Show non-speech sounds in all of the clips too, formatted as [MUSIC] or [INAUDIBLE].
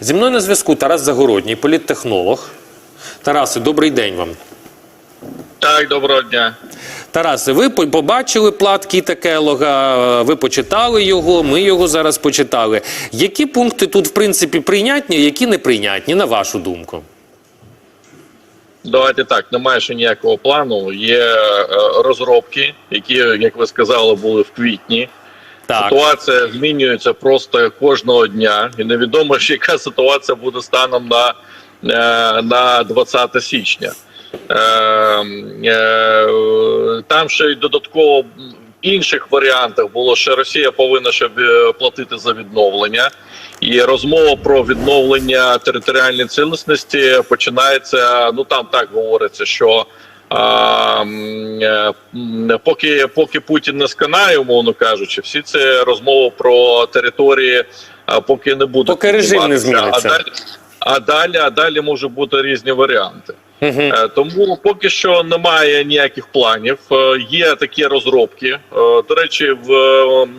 Зі мною на зв'язку Тарас Загородній, політтехнолог. Тарасе, добрий день вам. Так, доброго дня. Тарасе, ви побачили плат Кіта Келога, ви почитали його, ми його зараз почитали. Які пункти тут, в принципі, прийнятні, які неприйнятні, на вашу думку? Давайте так. Немає ще ніякого плану. Є е, розробки, які, як ви сказали, були в квітні. Так. Ситуація змінюється просто кожного дня, і невідомо, ще [LAUGHS] яка ситуація буде станом на, е, на 20 січня. Е, е, Там ще й додатково в інших варіантах було, що Росія повинна ще е, платити за відновлення. І розмова про відновлення територіальної цілісності починається. Ну там так говориться, що поки поки Путін не сканає, умовно кажучи, всі це розмови про території, а, поки не будуть Поки режим не зміниться. А далі, а далі, а далі може бути різні варіанти. Угу. Е, Тому поки що немає ніяких планів. Е, Є такі розробки. Е, До речі, в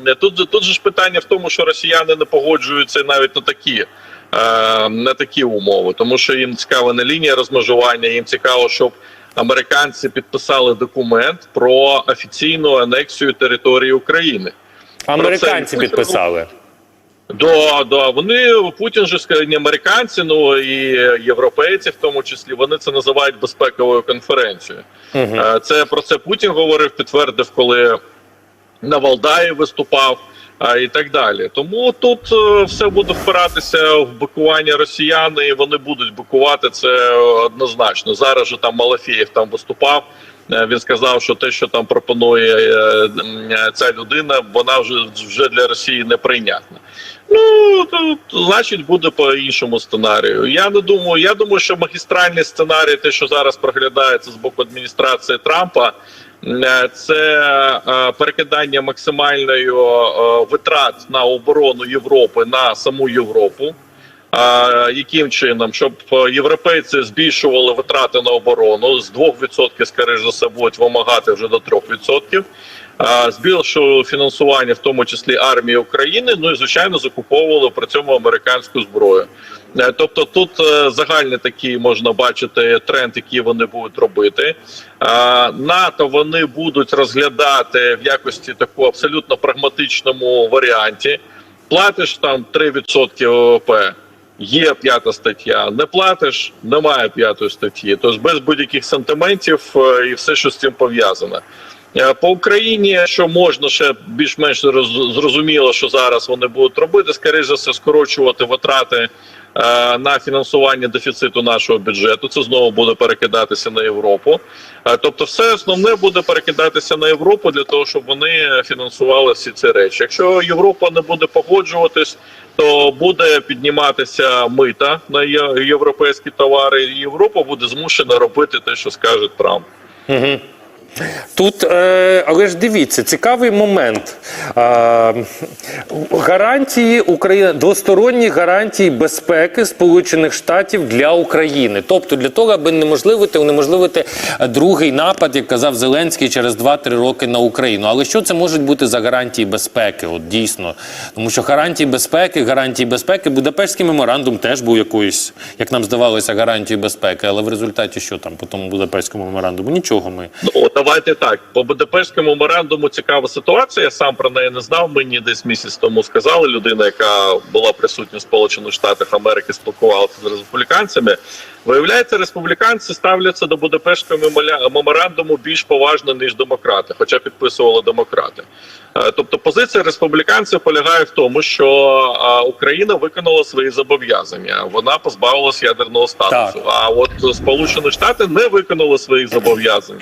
е, тут тут же ж питання в тому, що росіяни не погоджуються навіть на такі. е, На такі умови, тому що їм цікава не лінія розмежування, їм цікаво, щоб американці підписали документ про офіційну анексію території України. Американці це- підписали. Да, да, вони Путін же не американці, ну і європейці, в тому числі, вони це називають безпековою конференцією. Угу. Це про це Путін говорив, підтвердив, коли на Валдаї виступав і так далі. Тому тут е, все буде впиратися в бикування росіян, і вони будуть бикувати це однозначно. Зараз же там Малафєєв там виступав. Е, Він сказав, що те, що там пропонує е, ця людина, вона вже вже для Росії неприйнятна. Ну то, значить, буде по іншому сценарію. Я не думаю. Я думаю, що магістральний сценарій, те, що зараз проглядається з боку адміністрації Трампа, це е, перекидання максимальної е, витрат на оборону Європи на саму Європу. Яким чином, щоб е, європейці збільшували витрати на оборону з 2% скоріш за все вимагати вже до 3%. Збільшували фінансування, в тому числі армії України. Ну і звичайно закуповували при цьому американську зброю. Е, Тобто, тут е, загальний такий можна бачити тренд, який вони будуть робити. НАТО вони будуть розглядати в якості такого абсолютно прагматичному варіанті. Платиш там 3% ВВП. Є п'ята стаття, не платиш, немає п'ятої статті. Тож без будь-яких сантиментів е, і все, що з цим пов'язано. Е, По Україні, що можна ще більш-менш зрозуміло, що зараз вони будуть робити, скоріше за все, скорочувати витрати е, на фінансування дефіциту нашого бюджету. Це знову буде перекидатися на Європу. Е, Тобто, все основне буде перекидатися на Європу для того, щоб вони фінансували всі ці речі. Якщо Європа не буде погоджуватись, то буде підніматися мита на європейські товари, і Європа буде змушена робити те, що скаже Трамп. Угу. Тут, е, але ж дивіться, цікавий момент. Гарантії України, двосторонні гарантії безпеки Сполучених Штатів для України. Тобто для того, аби неможливити, унеможливити другий напад, як казав Зеленський, через 2-3 роки на Україну. Але що це можуть бути за гарантії безпеки? От дійсно. Тому що гарантії безпеки, гарантії безпеки, Будапештський меморандум теж був якоюсь, як нам здавалося, гарантією безпеки. Але в результаті що там по тому Будапештському меморандуму? Нічого ми. Давайте так. По Будапештському меморандуму цікава ситуація. Я сам про неї не знав. Мені десь місяць тому сказали. Людина, яка була присутня в Сполучених Штатах Америки, спілкувалася з республіканцями. Виявляється, республіканці ставляться до Будапештського меморандуму більш поважно ніж демократи, хоча підписували демократи. Е, Тобто позиція республіканців полягає в тому, що е, Україна виконала свої зобов'язання. Вона позбавилась ядерного статусу. Так. А от Сполучені Штати не виконали своїх зобов'язань.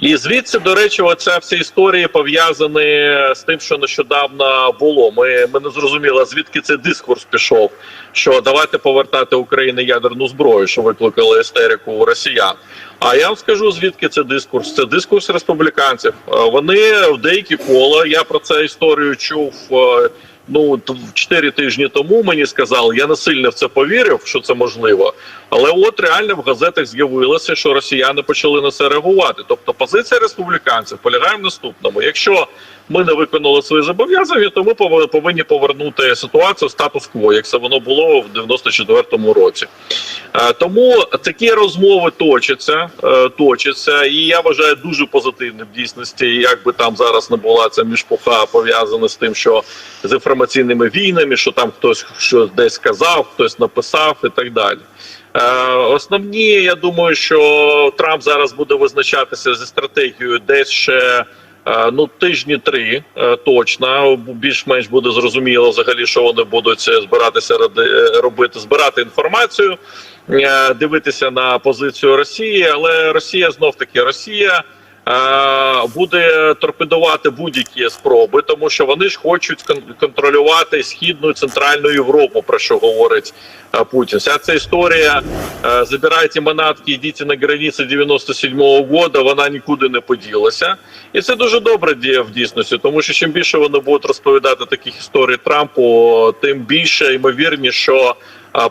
І звідси, до речі, оця вся історія пов'язані з тим, що нещодавно було. Ми, ми не зрозуміли, звідки цей дискурс пішов. Що давайте повертати Україні ядерну зброю, що викликали істерику у росіян. А я вам скажу звідки це дискурс. Це дискурс республіканців. Е, Вони в деякі кола. Я про це історію чув. Ну, т- чотири тижні тому мені сказали, я не сильно в це повірив, що це можливо. Але от реально в газетах з'явилося, що росіяни почали на це реагувати. Тобто позиція республіканців полягає в наступному: якщо ми не виконали свої зобов'язання, то ми повинні повернути ситуацію статус-кво, як це воно було в 94-му році. Е, Тому такі розмови точаться, е, точаться, і я вважаю дуже позитивним в дійсності, як би там зараз не була ця мішпуха пов'язана з тим, що з інформаційними війнами, що там хтось щось десь сказав, хтось написав і так далі. Е, Основні, я думаю, що Трамп зараз буде визначатися зі стратегією десь ще. Е, Ну, тижні три е, точно. Більш-менш буде зрозуміло взагалі, що вони будуть збиратися е, робити, збирати інформацію, дивитися на позицію Росії, але Росія знов таки Росія буде торпедувати будь-які спроби, тому що вони ж хочуть кон- контролювати східну і центральну Європу, про що говорить е, Путін. Вся ця історія е, забирайте манатки, йдіть на границі 97-го года, вона нікуди не поділася, і це дуже добре діє в дійсності, тому що чим більше вони будуть розповідати таких історій Трампу, тим більше ймовірніше, що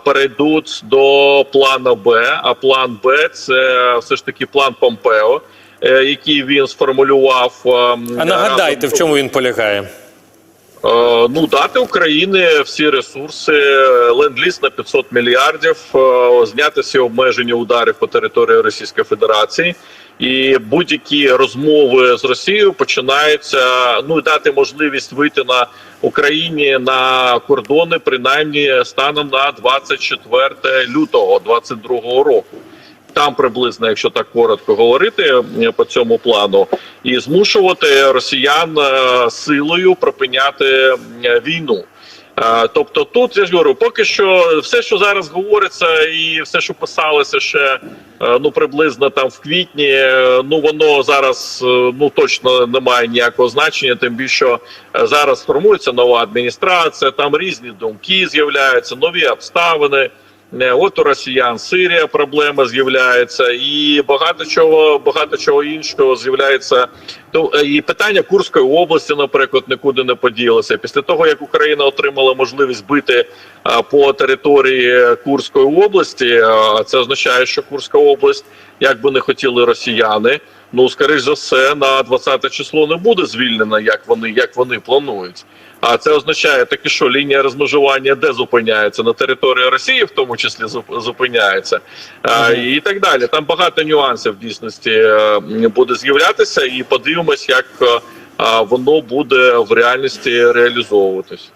перейдуть до плану Б. А план Б це все ж таки план Помпео, е, який він сформулював. ем, А нагадайте, разом в чому він полягає? Е, Ну, дати Україні всі ресурси, ленд-ліз на 500 мільярдів, е, зняти всі обмеження ударів по території Російської Федерації, і будь-які розмови з Росією починаються. Ну і дати можливість вийти на Україні на кордони, принаймні станом на 24 лютого 2022 року там приблизно, якщо так коротко говорити е, по цьому плану, і змушувати росіян е, силою припиняти е, війну. Тобто, тут я ж говорю, поки що все, що зараз говориться, і все, що писалося ще ну приблизно там в квітні, ну воно зараз ну точно не має ніякого значення. Тим більше зараз формується нова адміністрація, там різні думки з'являються, нові обставини. Е, От у росіян Сирія проблема з'являється, і багато чого, багато чого іншого з'являється. То е, і питання Курської області, наприклад, нікуди не поділося. Після того як Україна отримала можливість бити по території Курської області, а це означає, що Курська область, як би не хотіли росіяни, ну скоріш за все, на 20 число не буде звільнена, як вони як вони планують. А це означає таки, що лінія розмежування де зупиняється на території Росії, в тому числі зупиняється, а, і так далі. Там багато нюансів в дійсності е, буде з'являтися, і подивимось, як е, воно буде в реальності реалізовуватись.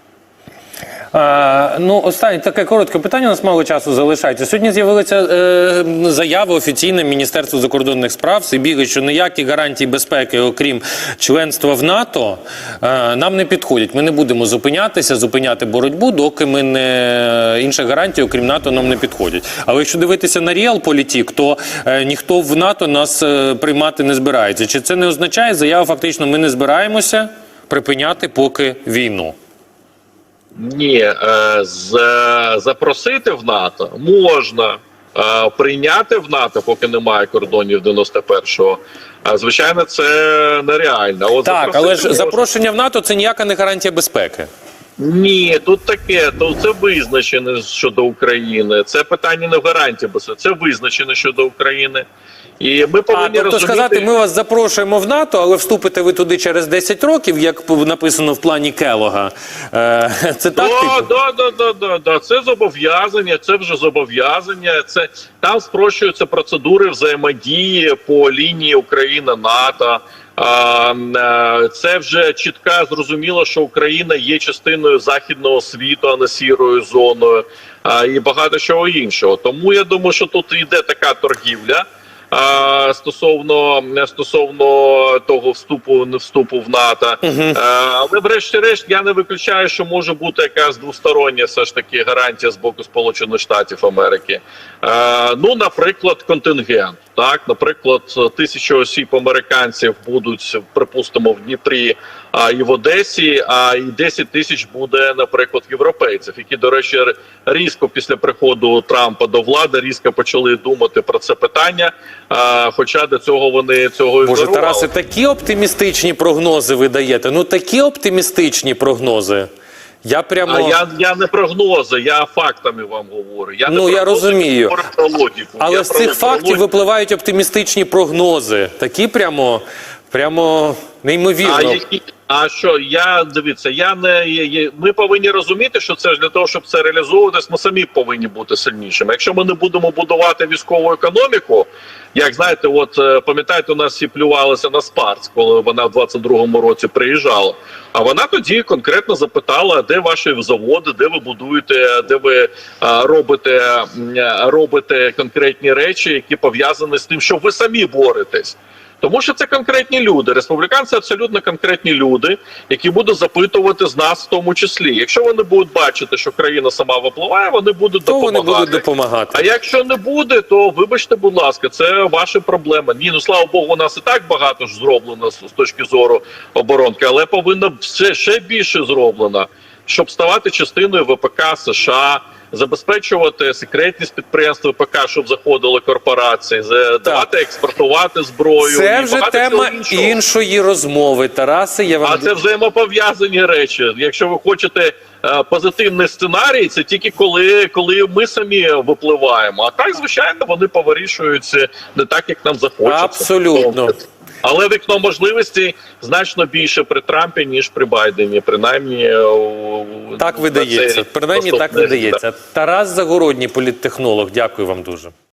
Ну, останнє таке коротке питання. У нас мало часу залишається. Сьогодні з'явилася е, заява офіційна Міністерства закордонних справ Сибіги, що ніякі гарантії безпеки, окрім членства в НАТО, е, нам не підходять. Ми не будемо зупинятися, зупиняти боротьбу, доки ми не інших гарантій, окрім НАТО, нам не підходять. Але якщо дивитися на Реалполітік, то е, ніхто в НАТО нас е, приймати не збирається. Чи це не означає заява? Фактично, ми не збираємося припиняти поки війну. Ні, е, з, запросити в НАТО можна. Е, прийняти в НАТО, поки немає кордонів 91-го, е, звичайно, це нереально. От Так, але ж можна. запрошення в НАТО це ніяка не гарантія безпеки. Ні, тут таке, то це визначене щодо України. Це питання не в гарантії безпеки, це визначене щодо України. І ми А повинні тобто розуміти... сказати, ми вас запрошуємо в НАТО, але вступите ви туди через 10 років, як написано в плані Келога. Е, [LAUGHS] Це так? Типу? да, да, да, да, да. Це зобов'язання, це вже зобов'язання. Це там спрощуються процедури взаємодії по лінії Україна НАТО. А, е, Це вже чітко зрозуміло, що Україна є частиною західного світу, а не сірою зоною, і багато чого іншого. Тому я думаю, що тут йде така торгівля. А, Стосовно стосовно того вступу не вступу в НАТО, Е, але врешті-решт я не виключаю, що може бути якась двостороння все ж таки гарантія з боку Сполучених Штатів Америки. Е, Ну, наприклад, контингент. Так, наприклад, тисяча осіб американців будуть, припустимо, в Дніпрі а, і в Одесі, а і 10 тисяч буде, наприклад, європейців, які, до речі, різко після приходу Трампа до влади різко почали думати про це питання. А, хоча до цього вони цього Боже, ігнорували. Тарасе, такі оптимістичні прогнози ви даєте. Ну такі оптимістичні прогнози. Я прямо. А я, я не прогнози, я фактами вам говорю. Я не Ну, я розумію. про логіку. Але Я з цих фактів логіку. випливають оптимістичні прогнози. Такі прямо, прямо неймовірно. А які, А що я дивіться, я не ми повинні розуміти, що це ж для того, щоб це реалізовуватись, ми самі повинні бути сильнішими. Якщо ми не будемо будувати військову економіку, як знаєте, от е, пам'ятаєте, у нас всі плювалися на Спарц, коли вона в 22-му році приїжджала. А вона тоді конкретно запитала, де ваші заводи, де ви будуєте, де ви робите, робите конкретні речі, які пов'язані з тим, що ви самі боретесь. Тому що це конкретні люди. Республіканці абсолютно конкретні люди, які будуть запитувати з нас в тому числі. Якщо вони будуть бачити, що країна сама випливає, вони будуть То вони допомагати. будуть допомагати. А якщо не буде, то вибачте, будь ласка, це ваша проблема. Ні, ну слава Богу, у нас і так багато ж зроблено з, з точки зору оборонки, але повинно все ще більше зроблено, щоб ставати частиною ВПК США. Забезпечувати секретність підприємств ВПК, щоб заходили корпорації, давати експортувати зброю. Це вже тема іншої розмови. Тарасе, я вам А це взаємопов'язані речі. Якщо ви хочете е, позитивний сценарій, це тільки коли, коли ми самі випливаємо. А так, звичайно, вони повирішуються не так, як нам захочеться. Абсолютно. Але вікно можливостей значно більше при Трампі, ніж при Байдені. Принаймні е, так видається. Принаймні так видається. Тарас Загородній, політтехнолог. Дякую вам дуже.